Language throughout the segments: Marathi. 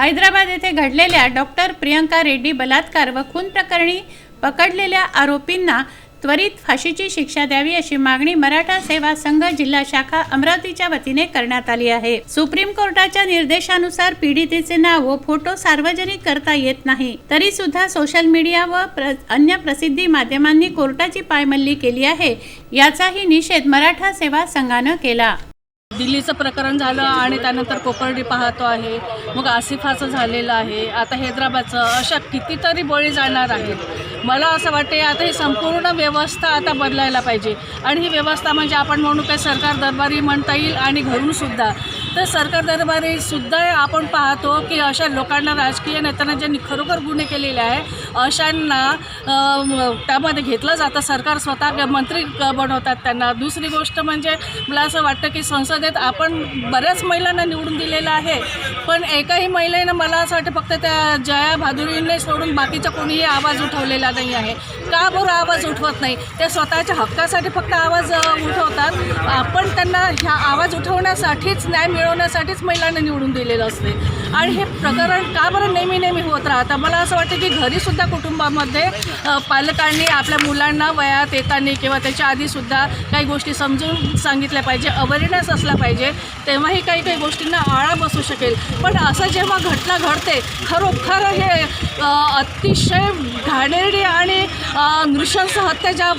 हैदराबाद येथे घडलेल्या डॉक्टर प्रियंका रेड्डी बलात्कार व खून प्रकरणी पकडलेल्या आरोपींना त्वरित फाशीची शिक्षा द्यावी अशी मागणी मराठा सेवा संघ जिल्हा शाखा अमरावतीच्या वतीने करण्यात आली आहे. सुप्रीम कोर्टाच्या निर्देशानुसार पीडितेचे नाव व फोटो सार्वजनिक करता येत नाही. तरी सुद्धा सोशल मीडिया व प्र- अन्य प्रसिद्धी माध्यमांनी कोर्टाची पायमल्ली केली आहे याचाही निषेध मराठा सेवा संघानं केला. दिल्लीचं प्रकरण झालं आणि त्यानंतर कोपर्डी पाहतो आहे. मग आसिफाचं झालेलं आहे. आता हैदराबादचं. अशा कितीतरी बळी जाणार आहेत. मला असं वाटते आता ही संपूर्ण व्यवस्था आता बदलायला पाहिजे. आणि ही व्यवस्था म्हणजे आपण म्हणू काय सरकार दरबारी म्हणता येईल आणि घरूनसुद्धा तर सरकार दरबारीसुद्धा आपण पाहतो की अशा लोकांना राजकीय नेत्यांना ज्यांनी खरोखर गुन्हे केलेले आहे अशांना त्यामध्ये घेतलं जातं. सरकार स्वतः मंत्री बनवतात त्यांना. दुसरी गोष्ट म्हणजे मला असं वाटतं की संसदेत आपण बऱ्याच महिलांना निवडून दिलेलं आहे पण एकाही महिलेनं मला असं वाटतं फक्त त्या जया भादुरीने सोडून बाकीचा कोणीही आवाज उठवलेला नाही आहे. का बरं आवाज उठवत नाही? ते स्वतःच्या हक्कासाठी फक्त आवाज उठवतात. आपण त्यांना ह्या आवाज उठवण्यासाठीच न्याय मिळवण्यासाठीच महिलांना निवडून दिलेलं असते. आणि हे प्रकरण का बरं नेहमी नेहमी होत राहतं? मला असं वाटतं की घरीसुद्धा कुटुंबामध्ये पालकांनी आपल्या मुलांना वयात येताना किंवा त्याच्या आधीसुद्धा काही गोष्टी समजून सांगितल्या पाहिजे अवेअरनेस असला पाहिजे तेव्हाही काही काही गोष्टींना आळा बसू शकेल. पण असं जेव्हा घटना घडते खरोखर हे अतिशय घाणेरडी आणि नृशंस हत्या ज्या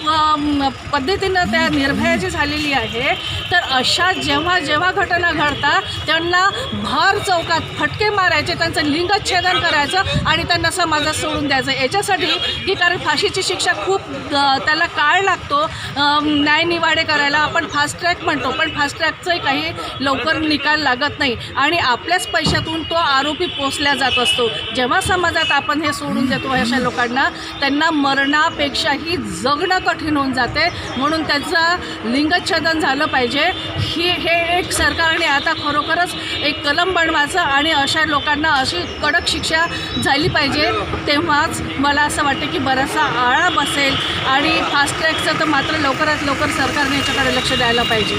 पद्धतीनं त्या निर्भयाची झालेली आहे तर अशा जेव्हा जेव्हा घटना घडतात त्यांना भर चौकात फटके मारायचे त्यांचं लिंगच्छेदन करायचं आणि त्यांना समाजात सोडून द्यायचं. याच्यासाठी की कारण फाशीची शिक्षा खूप त्याला काळ लागतो. न्यायनिवाडे करायला आपण फास्ट ट्रॅक म्हणतो पण फास्ट ट्रॅकचाही काही लवकर निकाल लागत नाही. आणि आपल्याच पैशातून तो आरोपी पोचल्या जात असतो. जेव्हा समाजात आपण हे सोडून देतो अशा लोकांना त्यांना मरणापेक्षाही जगणं कठीण होऊन जाते. म्हणून त्याचं लिंगच्छेदन झालं पाहिजे. ही हे एक सरकारने आता खरोखरच एक कलम बनवायचं आणि अशा लोकांना अशी कडक शिक्षा झाली पाहिजे. तेव्हाच मला असं वाटतं की बराचसा आळा बसेल आणि फास्ट ट्रॅकचं तर मात्र लवकरात लवकर सरकारने याच्याकडे लक्ष द्यायला पाहिजे.